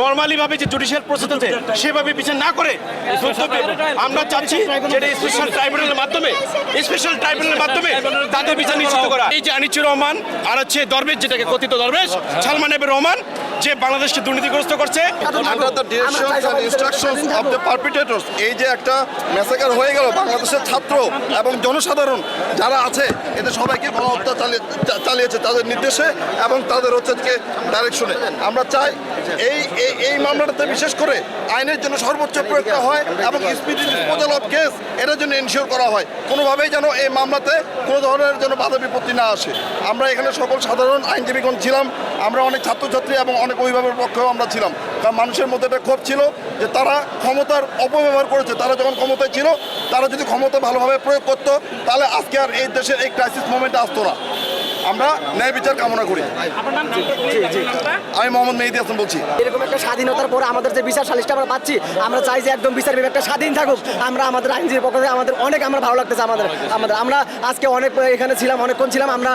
Normally ভাবে যে judicial process আছে সেভাবে বিচার না করে আমরা চাচ্ছি যেটা স্পেশাল ট্রাইব্যুনালের মাধ্যমে স্পেশাল ট্রাইব্যুনালের মাধ্যমে তাদের বিচার নিশ্চিত করা। এই যে আনিচুর রহমান আর হচ্ছে দরবেশ যেটাকে কথিত দরবেশ সালমান এবার রহমান যে বাংলাদেশকে দুর্নীতিগ্রস্ত করছে। Under the directions and instructions of the perpetrators এই যে একটা মেসাকার হয়ে গেল বাংলাদেশের ছাত্র এবং জনসাধারণ যারা আছে এদের সবাইকে গণহত্যা চা- চালিয়েছে তাদের নির্দেশে এবং তাদের হচ্ছে ডাইরেকশনে আমরা চাই এই এই এই মামলাটাতে বিশেষ করে আইনের জন্য সর্বোচ্চ প্রয়োগটা হয় এবং স্পিড ডিসপোজাল অফ কেস এটার জন্য এনশিওর করা হয়। কোনোভাবেই যেন এই মামলাতে কোনো ধরনের যেন বাধা বিপত্তি না আসে। আমরা এখানে সকল সাধারণ আইনজীবীগণ ছিলাম আমরা অনেক ছাত্রছাত্রী এবং অনেক অভিভাবকের পক্ষেও আমরা ছিলাম। কারণ মানুষের মধ্যে একটা ক্ষোভ ছিল যে তারা ক্ষমতার অপব্যবহার করেছে। তারা যখন ক্ষমতায় ছিল, তারা যদি ক্ষমতা ভালোভাবে প্রয়োগ করতো, তাহলে আজকে আর এই দেশের এই ক্রাইসিস মোমেন্টে আসতো না। আমরা ন্যায় বিচার কামনা করি। আমি মোহাম্মদ মেহেদি হাসান বলছি। এরকম একটা স্বাধীনতার পরে আমাদের যে বিচার সালিশটা আমরা পাচ্ছি আমরা চাই যে একদম বিচার বিভাগটা স্বাধীন থাকুক। আমরা আমাদের আইনজীবীর পক্ষ থেকে আমাদের অনেক আমরা ভালো লাগতেছে আমাদের। আমাদের আমরা আজকে অনেক এখানে ছিলাম অনেকক্ষণ ছিলাম আমরা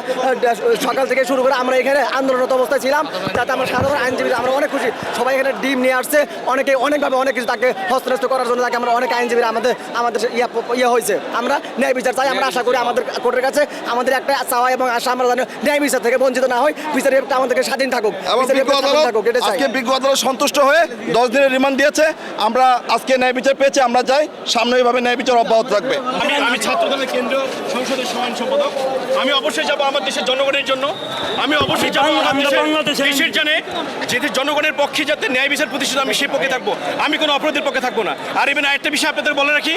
সকাল থেকে শুরু করে আমরা এখানে আন্দোলনরত অবস্থায় ছিলাম যাতে আমরা সাধারণ আইনজীবী আমরা অনেক খুশি। সবাই এখানে ডিম নিয়ে আসছে অনেকে অনেকভাবে অনেক কিছু তাকে হস্তনেস্ত করার জন্য তাকে আমরা অনেক আইনজীবীরা আমাদের আমাদের ইয়া ইয়ে হয়েছে। আমরা ন্যায় বিচার চাই আমরা আশা করি আমাদের কোর্টের কাছে আমাদের একটা চাওয়া এবং আশা আমরা যেন ন্যায় বিচার থেকে বঞ্চিত না হয় বিচার বিভাগটা আমাদেরকে স্বাধীন থাকুক। আজকে বিজ্ঞ আদালত সন্তুষ্ট হয়ে দশ দিনের রিমান্ড দিয়েছে। আমরা আজকে ন্যায় বিচার পেয়েছি আমরা চাই সামনে এইভাবে ন্যায় বিচার অব্যাহত থাকবে। আমি ছাত্রদলের কেন্দ্রীয় সংসদের সহায়ন সম্পাদক। আমি অবশ্যই যাব আমার দেশের জনগণের জন্য। আমি অবশ্যই যাব দেশের জানে যেহেতু জনগণের পক্ষে যাতে ন্যায় বিচার প্রতিষ্ঠিত আমি সেই পক্ষে থাকব। আমি কোনো অপরাধের পক্ষে থাকব না। আর এবার আরেকটা বিষয় আপনাদের বলে রাখি।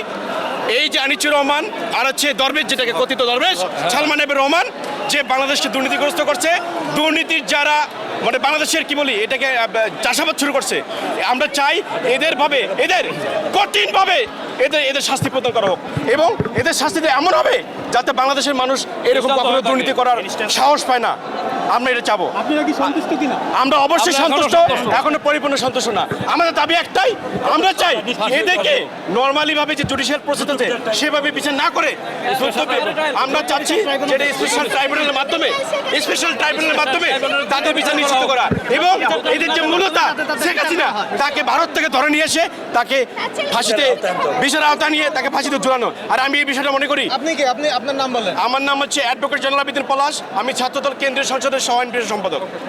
এই যে আনিচুর রহমান আর হচ্ছে দরবেশ যেটাকে কথিত দরবেশ সালমান এবার রহমান যে বাংলাদেশকে দুর্নীতিগ্রস্ত করছে, দুর্নীতির যারা মানে বাংলাদেশের কি বলি, এটাকে চাষাবাদ শুরু করছে। আমরা চাই এদের ভাবে, এদের কঠিনভাবে এদের এদের শাস্তি প্রদান করা হোক। এবং এদের শাস্তিতে এমন হবে যাতে বাংলাদেশের মানুষ এরকম কখনো দুর্নীতি করার সাহস পায় না। আমরা এটা চাবো। আপনারা কি সন্তুষ্ট কিনা? আমরা অবশ্যই সন্তুষ্ট এখনও পরিপূর্ণ সন্তুষ্ট না। আমাদের দাবি একটাই আমরা চাই এদেরকে নর্মালি ভাবে যে জুডিশিয়াল প্রসেস আছে সেভাবে বিচার না করে আমরা চাচ্ছি যেটা স্পেশাল ট্রাইব্যুনালের মাধ্যমে স্পেশাল ট্রাইব্যুনালের মাধ্যমে তাদের বিচার নিশ্চিত করা। এবং এদের যে মূলতা শেখ হাসিনা তাকে ভারত থেকে ধরে নিয়ে এসে তাকে ফাঁসিতে বিচার আওতা নিয়ে তাকে ফাঁসিতে ঝুলানো। আর আমি এই বিষয়টা মনে করি আপনি কি? আপনি আপনার নাম বলেন। আমার নাম হচ্ছে অ্যাডভোকেট জেনারেল আবিদিন পলাশ আমি ছাত্রদল কেন্দ্রীয় সংসদের সহ সম্পাদক।